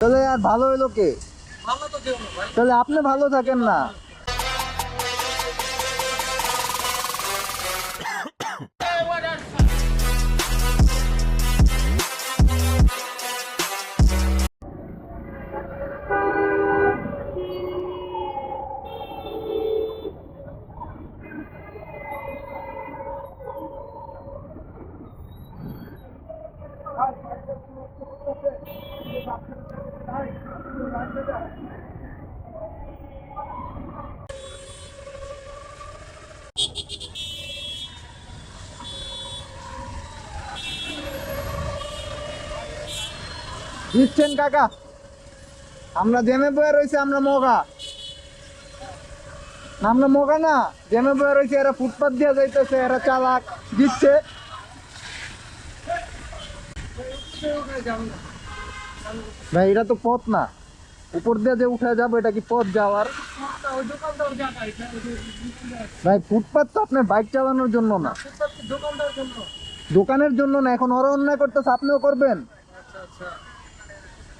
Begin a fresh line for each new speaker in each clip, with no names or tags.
তাহলে আর ভালো হইল কে? তাহলে আপনি ভালো থাকেন না। দিচ্ছেন কাকা। আমরা জেমে বয়ে রয়েছে, আমরা মগা। আমরা মগা না, জেমে বয়ে রয়েছে, এরা ফুটপাত দিয়ে যাইতেছে, এরা চালাক, দিচ্ছে। ভাই, এটা তো পথ না। উপর দিয়ে যে উঠে যাব, এটা কি পথ যাওয়ার? ভাই, ফুটপাত তো আপনার বাইক চালানোর জন্য না। দোকানের জন্য না, এখন ওরা অন্যায় করতেছে, আপনিও করবেন?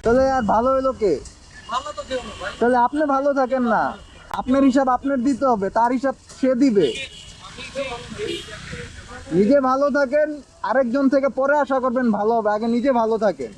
তাহলে আর ভালো হইল কে? তাহলে আপনি ভালো থাকেন না। আপনার হিসাব আপনার দিতে হবে, তার হিসাব সে দিবে। নিজে ভালো থাকেন, আরেকজন থেকে পরে আশা করবেন ভালো হবে, আগে নিজে ভালো থাকেন।